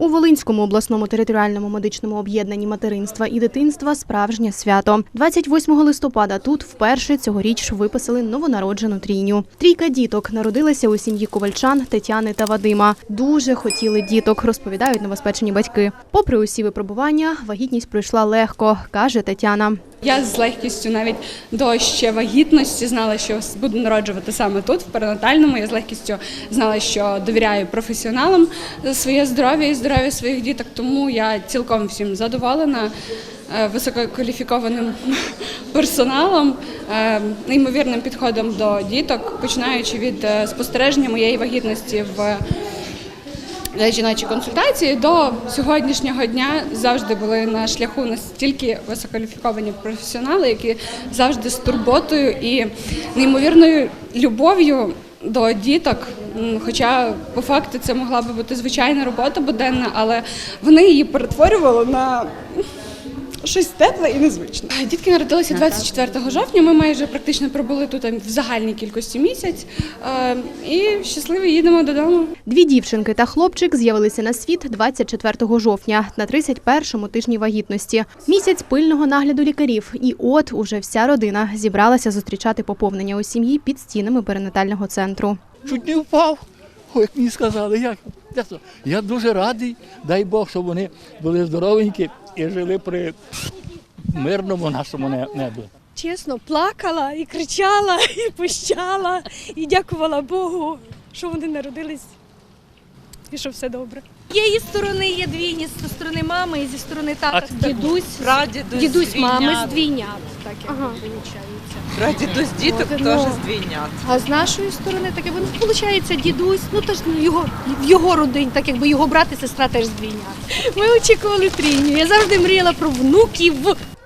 У Волинському обласному територіальному медичному об'єднанні материнства і дитинства справжнє свято. 28 листопада тут вперше цьогоріч виписали новонароджену трійню. Трійка діток народилася у сім'ї ковальчан Тетяни та Вадима. Дуже хотіли діток, розповідають новоспечені батьки. Попри усі випробування, вагітність пройшла легко, каже Тетяна. Я з легкістю навіть до ще вагітності знала, що буду народжувати саме тут, в перинатальному. Я з легкістю знала, що довіряю професіоналам за своє здоров'я і здоров'я своїх діток. Тому я цілком всім задоволена е, висококваліфікованим персоналом, е, неймовірним підходом до діток, починаючи від е, спостереження моєї вагітності в жіночі консультації до сьогоднішнього дня завжди були на шляху настільки висококваліфіковані професіонали, які завжди з турботою і неймовірною любов'ю до діток. Хоча по факту це могла би бути звичайна робота буденна, але вони її перетворювали на щось тепле і незвичне. Дітки народилися 24 жовтня. Ми майже практично пробули тут в загальній кількості місяць е, і щасливі їдемо додому. Дві дівчинки та хлопчик з'явилися на світ 24 жовтня на 31-му тижні вагітності. Місяць пильного нагляду лікарів. І от уже вся родина зібралася зустрічати поповнення у сім'ї під стінами перинатального центру. Чуть не впав. Ой, як мені сказали, як? Я дуже радий, дай Бог, щоб вони були здоровенькі і жили при мирному нашому не- небі. чесно, плакала і кричала, і пищала, і дякувала Богу, що вони народились і що все добре. З її сторони є двійні, зі сторони мами і зі сторони тата. Дідусь, Прадідусь дідусь мами з двійнят. так як Ага. виходить. Прадідусь діток теж ну. з двійнят. А з нашої сторони таке воно виходить дідусь, ну то ж ну, його в його родині, так якби його брат і сестра теж з двійнят. Ми очікували трійню. Я завжди мріяла про внуків.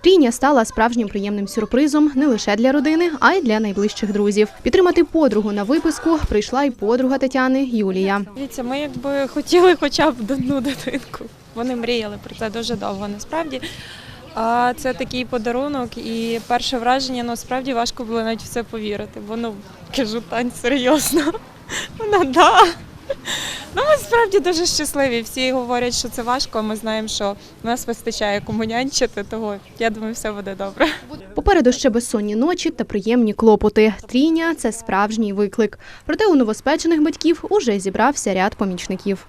Трійня стала справжнім приємним сюрпризом не лише для родини, а й для найближчих друзів. Підтримати подругу на виписку прийшла й подруга Тетяни Юлія. Дивіться, ми якби хотіли хоча б одну дитинку. Вони мріяли про це дуже довго насправді. А це такий подарунок, і перше враження ну справді важко було навіть в це повірити. Бо ну кажу, Тань, серйозно. Вона да. Ну, ми справді дуже щасливі. Всі говорять, що це важко, а ми знаємо, що в нас вистачає кому нянчити, того я думаю, все буде добре. Попереду ще безсонні ночі та приємні клопоти. Трійня це справжній виклик. Проте у новоспечених батьків уже зібрався ряд помічників.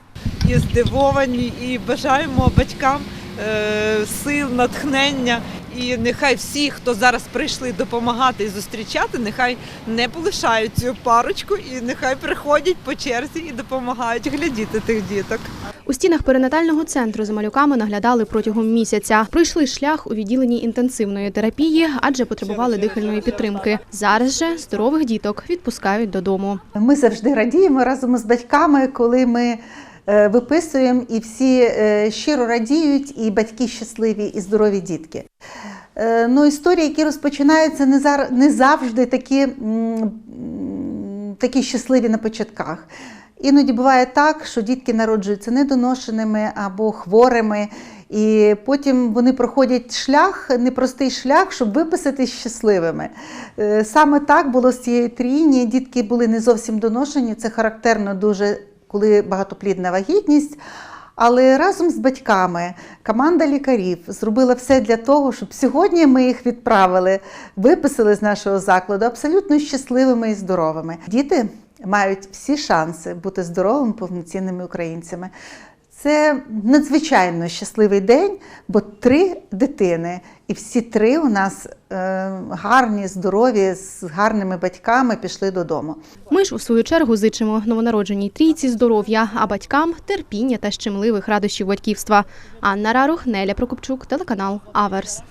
І здивовані, і бажаємо батькам е, сил, натхнення. І нехай всі, хто зараз прийшли допомагати і зустрічати, нехай не полишають цю парочку і нехай приходять по черзі і допомагають глядіти тих діток. У стінах перинатального центру за малюками наглядали протягом місяця. Пройшли шлях у відділенні інтенсивної терапії, адже потребували дихальної підтримки. Зараз же здорових діток відпускають додому. Ми завжди радіємо разом з батьками, коли ми виписуємо, і всі е, щиро радіють, і батьки щасливі, і здорові дітки. Е, Ну, історії, які розпочинаються, не завжди такі, такі щасливі на початках. Іноді буває так, що дітки народжуються недоношеними або хворими, і потім вони проходять шлях, непростий шлях, щоб виписатись щасливими. Е, Саме так було з цією трійні. Дітки були не зовсім доношені, це характерно дуже, коли багатоплідна вагітність. Але разом з батьками команда лікарів зробила все для того, щоб сьогодні ми їх відправили, виписали з нашого закладу абсолютно щасливими і здоровими. Діти мають всі шанси бути здоровими, повноцінними українцями. Це надзвичайно щасливий день, бо три дитини, і всі три у нас е, гарні, здорові, з гарними батьками пішли додому. Ми ж у свою чергу зичимо новонародженій трійці здоров'я, а батькам терпіння та щемливих радощів батьківства. Анна Рарух, Неля Прокопчук, телеканал Аверс.